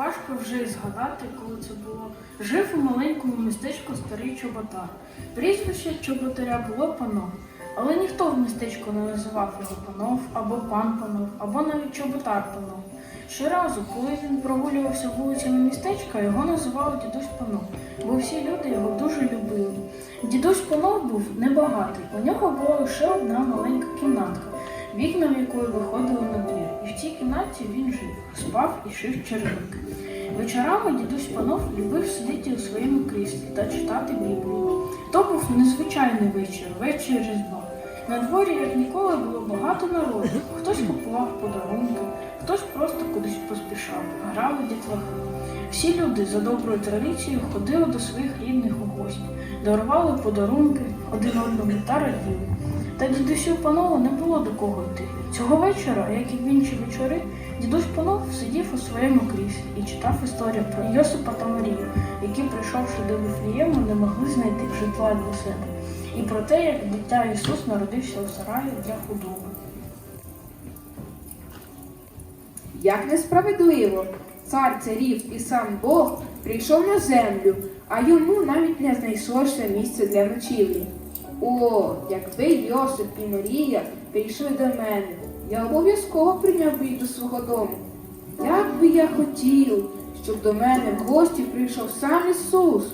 важко вже й згадати, коли це було. Жив у маленькому містечку старий чоботар. Прізвище чоботаря було панов. Але ніхто в містечку не називав його панов, або пан панов, або навіть чоботар панов. Щоразу, коли він прогулювався вулицями містечка, його називали дідусь панов, бо всі люди його дуже любили. Дідусь панов був небагатий, у нього була лише одна маленька кімнатка, вікна в якої виходили на двір. І в цій кімнаті він жив, спав і шив черевики. Вечорами дідусь панов любив сидіти у своєму кріслі та читати Біблію. То був незвичайний вечір, вечір Різдва. На дворі, як ніколи, було багато народу. Хтось купував подарунки, хтось просто кудись поспішав, грали дітлахи. Всі люди за доброю традицією ходили до своїх рідних у гості, дарували подарунки один одному та раділи. Та дідусю панову не було до кого йти. Цього вечора, як і в інші вечори, дідусь панов сидів у своєму кріслі і читав історію про Йосипа та Марію, які, прийшовши до Віфлієму, не могли знайти житла для себе, і про те, як дитя Ісус народився у сараї для худоби. Як несправедливо, цар царів і сам Бог прийшов на землю, а йому навіть не знайшлося місця для ночівлі. О, якби Йосип і Марія прийшли до мене, я обов'язково прийняв би їх до свого дому. Як би я хотів, щоб до мене в гості прийшов сам Ісус.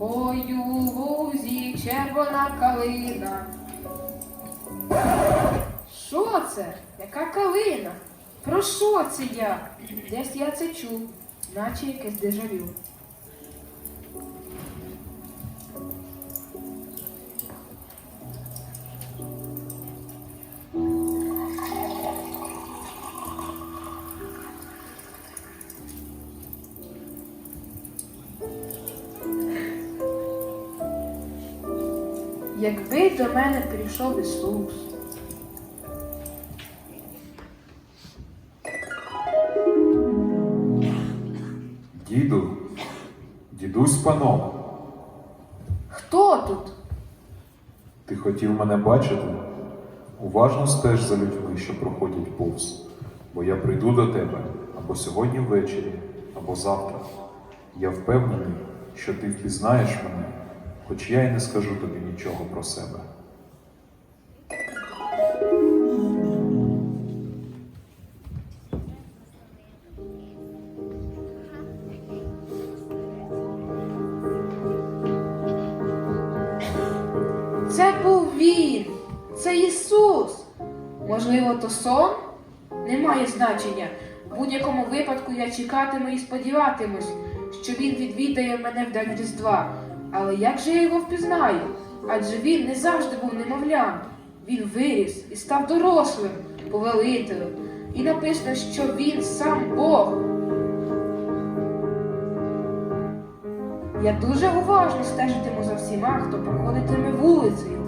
Ой, у лузі червона калина. Що це? Яка калина? Про що це я? Десь я це чув, наче якесь дежавю. Якби до мене прийшов Ісус. Діду, дідусь панов, Хто тут? ти хотів мене бачити? Уважно стеж за людьми, що проходять повз, бо я прийду до тебе або сьогодні ввечері, або завтра. Я впевнений, що ти впізнаєш мене, хоч я й не скажу тобі нічого про себе. Це був він, це Ісус. Можливо, то сон? Немає значення. В будь-якому випадку я чекатиму і сподіватимусь, що він відвідає мене в день Різдва. Але як же я його впізнаю? Адже він не завжди був немовлям. Він виріс і став дорослим, повелителем. І написано, що він сам Бог. Я дуже уважно стежитиму за всіма, хто проходитиме вулицею.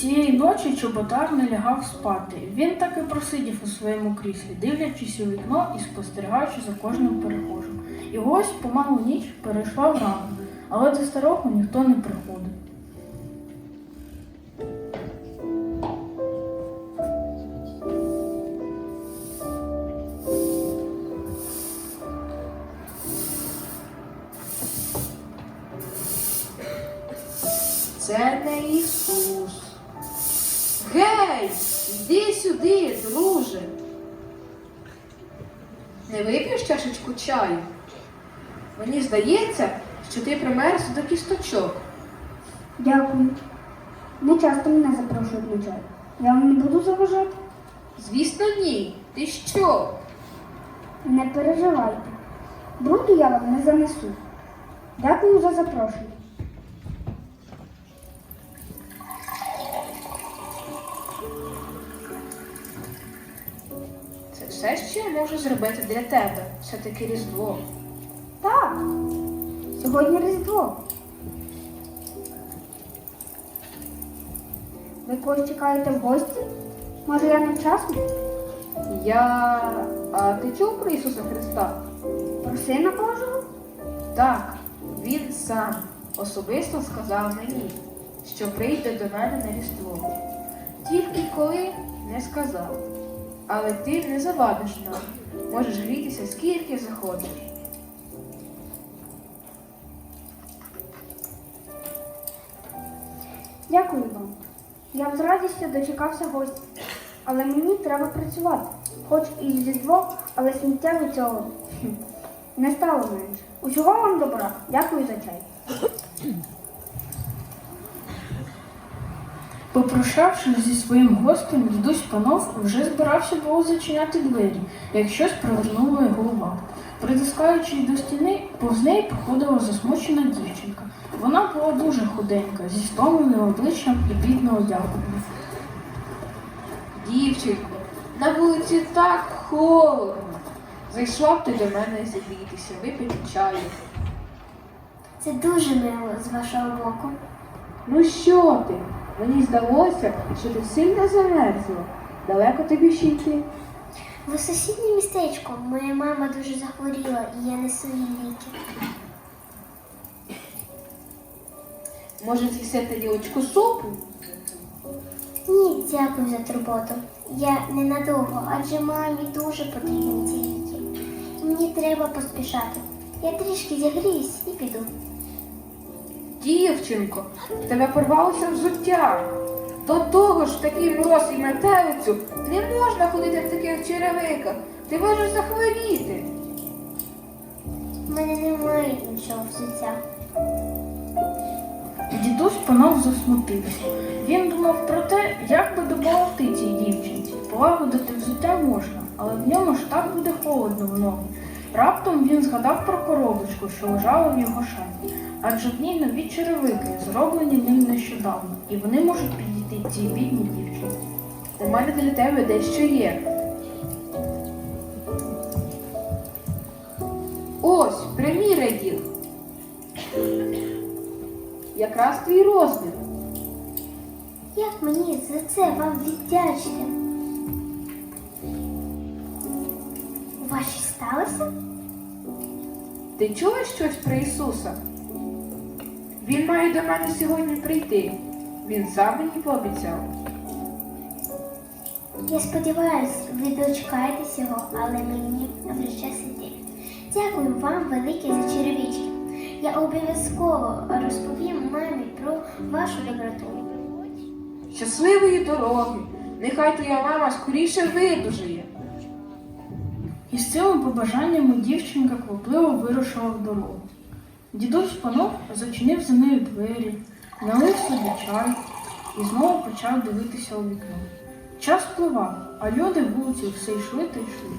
Цієї ночі чоботар не лягав спати. Він так і просидів у своєму кріслі, дивлячись у вікно і спостерігаючи за кожним перехожим. І ось помалу ніч перейшла в ранок, але до старого ніхто не приходив. Це не Ісус. Гей, йди сюди, друже. Не вип'єш чашечку чаю? Мені здається, що ти примерз до кісточок. Дякую. Не часто мене запрошують на чай. Я вам не буду заважати. Звісно, ні. Ти що? Не переживайте. Бруду я вам не занесу. Дякую за запрошення. Все, що я можу зробити для тебе. Все-таки Різдво. Так, сьогодні Різдво. Ви когось чекаєте в гості? Може, я не вчасно? Я. А ти чув про Ісуса Христа? Про сина Божого? Так, він сам особисто сказав мені, що прийде до мене на Різдво. Тільки коли не сказав. Але ти не завадиш нам. Можеш грітися скільки захочеш. Дякую вам. Я б з радістю дочекався гостя. Але мені треба працювати. Хоч і зі двох, але сміття від цього не стало менше. Усього вам добра. Дякую за чай. Попрощавшись зі своїм гостем, дідусь панов вже збирався було зачиняти двері, як щось привернуло його увагу. Притискаючись до стіни, повз неї проходила засмучена дівчинка. Вона була дуже худенька, зі стомленим обличчям і бідно одягнена. Дівчинко, на вулиці так холодно. Зайшла б ти до мене зігрітися, випити чаю. Це дуже мило з вашого боку. Ну що ти? Мені здалося, що ти сильно замерзла. Далеко тобі ще йти? В сусіднє містечко моя мама дуже захворіла, і я несу їй ліки. Може, з'їсти тарілочку супу? Ні, дякую за турботу. Я ненадовго, адже мамі дуже потрібні ці ліки. Мені треба поспішати. Я трішки зігріюсь і піду. Дівчинко, в тебе порвалося взуття. До того ж, в такий мороз і метелицю не можна ходити в таких черевиках. Ти можеш захворіти. У мене немає іншого взуття. Дідусь панов засмутився. Він думав про те, як би допомогти цій дівчинці. Полагодити взуття можна, але в ньому ж так буде холодно в ноги. Раптом він згадав про коробочку, що лежала в його шафі. Адже в ній нові черевики, зроблені ним нещодавно, і вони можуть підійти цій бідній дівчинці. У мене для тебе дещо є. Ось, приміряй їх. Якраз твій розмір. Як мені за це вам віддячити? У вас щось сталося? Ти чула щось про Ісуса? Він має до мене сьогодні прийти. Він сам мені пообіцяв. Я сподіваюся, ви дочекаєтесь його, але мені вже час іти. Дякую вам велике за черевички. Я обов'язково розповім мамі про вашу доброту. Щасливої дороги! Нехай твоя мама скоріше видужає. І з цими побажаннями дівчинка квапливо вирушила в дорогу. Дідусь панов зачинив за нею двері, налив собі чай і знову почав дивитися у вікно. Час впливав, а люди вулиці все йшли та йшли.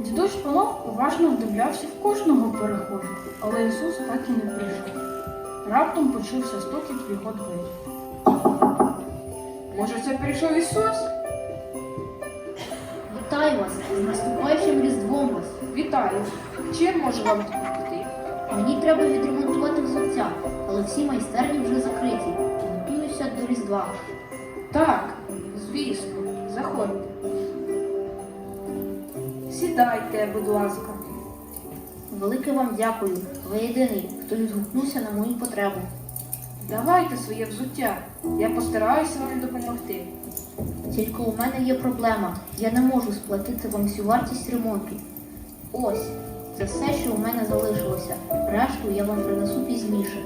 Дідусь панов уважно вдивлявся в кожного перехожого, але Ісус так і не прийшов. Раптом почувся стукіт в його двері. Може, це прийшов Ісус? Вітаю вас з наступаючим різдвом вас. Вітаю! Чим можу вам допомогти? Мені треба відремонтувати взуття, але всі майстерні вже закриті. Готуюся до Різдва. Так, звісно, заходьте. Сідайте, будь ласка. Велике вам дякую. Ви єдиний, хто відгукнувся на мою потребу. Давайте своє взуття. Я постараюся вам допомогти. Тільки у мене є проблема. Я не можу сплатити вам всю вартість ремонту. Ось, це все, що у мене залишилося. Решту я вам принесу пізніше.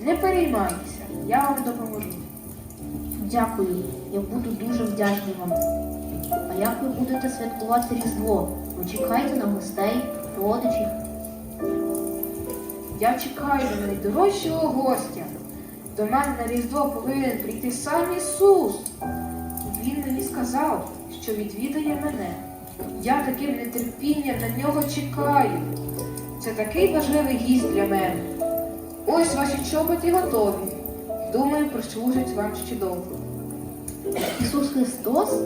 Не переймайтеся, я вам допоможу. Дякую, я буду дуже вдячний вам. А як ви будете святкувати Різдво? Ви чекаєте на гостей, родичів? Я чекаю на найдорожчого гостя. До мене на Різдво повинен прийти сам Ісус. Він мені сказав, що відвідає мене. Я таким нетерпінням на нього чекаю. Це такий важливий гість для мене. Ось ваші чоботи готові. Думаю, прослужать вам ще довго. Ісус Христос?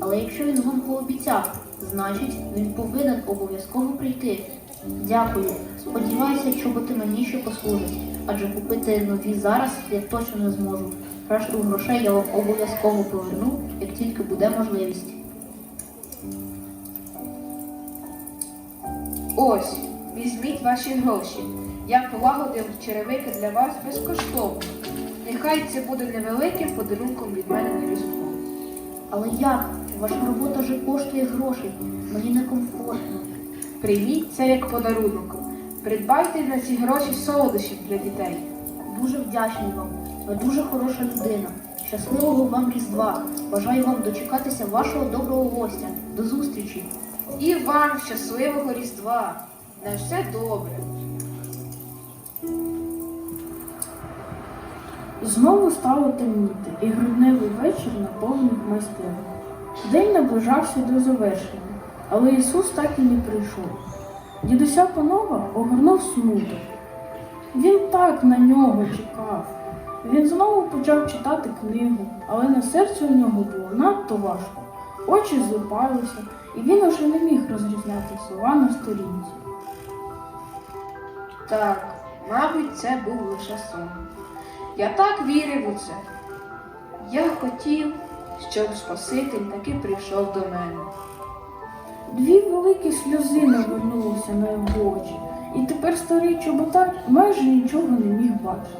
Але якщо Він вам пообіцяв, значить Він повинен обов'язково прийти. Дякую. Сподіваюся, чоботи мені ще послужать, адже купити нові зараз я точно не зможу. Решту грошей я вам обов'язково поверну, як тільки буде можливість. Ось, візьміть ваші гроші. Я полагодив черевики для вас безкоштовно. Нехай це буде невеликим подарунком від мене на Різдво. Але як? Ваша робота вже коштує грошей. Мені некомфортно. Прийміть це як подарунок. Придбайте на ці гроші солодощів для дітей. Дуже вдячний вам. Ви дуже хороша людина. Щасливого вам Різдва. Бажаю вам дочекатися вашого доброго гостя. До зустрічі. І вам щасливого Різдва. На все добре. Знову стало темніти, і грудневий вечір наповнив майстерню. День наближався до завершення, але Ісус так і не прийшов. Дідуся панова огорнув смуток. Він так на нього чекав. Він знову почав читати книгу, але на серці у нього було надто важко. Очі злипалися, і він уже не міг розрізняти слова на сторінці. Так, мабуть, це був лише сон. Я так вірив у це. Я хотів, щоб Спаситель таки прийшов до мене. Дві великі сльози навернулися на його очі, і тепер старий чоботар майже нічого не міг бачити.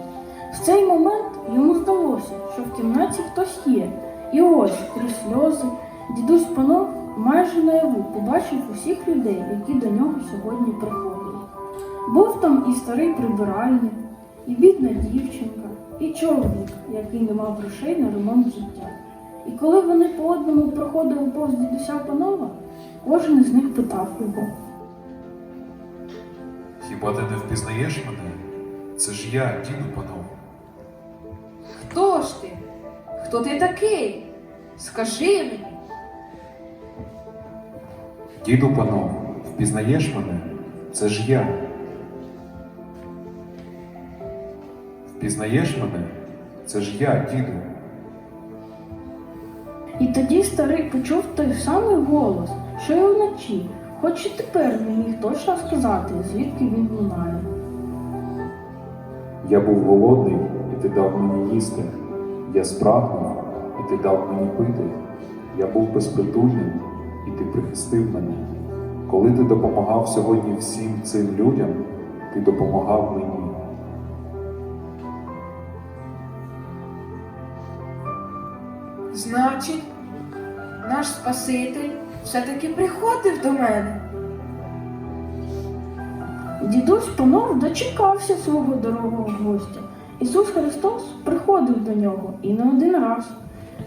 В цей момент йому здалося, що в кімнаті хтось є, і ось крізь сльози дідусь панов майже наяву побачив усіх людей, які до нього сьогодні приходили. Був там і старий прибиральник, і бідна дівчинка, і чоловік, який не мав грошей на ремонт життя. І коли вони по одному проходили повз дідуся панова, Кожен із них питав його. Хіба ти не впізнаєш мене? Це ж я, діду панов. Хто ж ти? Хто ти такий? Скажи мені. Діду панов, впізнаєш мене? Це ж я. Впізнаєш мене? Це ж я, діду. І тоді старий почув той самий голос, що й вночі, хоч і тепер не міг точно сказати, звідки він лунає. Я був голодний, і ти дав мені їсти. Я спрагнув, і ти дав мені пити. Я був безпритульним, і ти прихистив мене. Коли ти допомагав сьогодні всім цим людям, ти допомагав мені. Значить, наш Спаситель все-таки приходив до мене. Дідусь панов дочекався свого дорогого гостя. Ісус Христос приходив до нього і не один раз.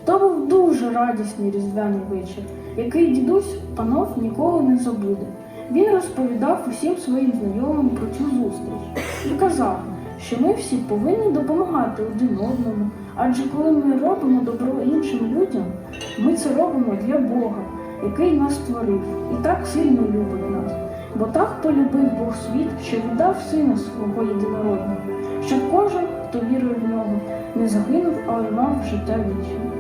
То був дуже радісний різдвяний вечір, який дідусь панов ніколи не забуде. Він розповідав усім своїм знайомим про цю зустріч і казав, що ми всі повинні допомагати один одному, адже коли ми робимо добро іншим людям, ми це робимо для Бога, який нас створив і так сильно любить нас. Бо так полюбив Бог світ, що віддав сина свого єдинородного, щоб кожен, хто вірує в нього, не загинув, але мав життя вічне.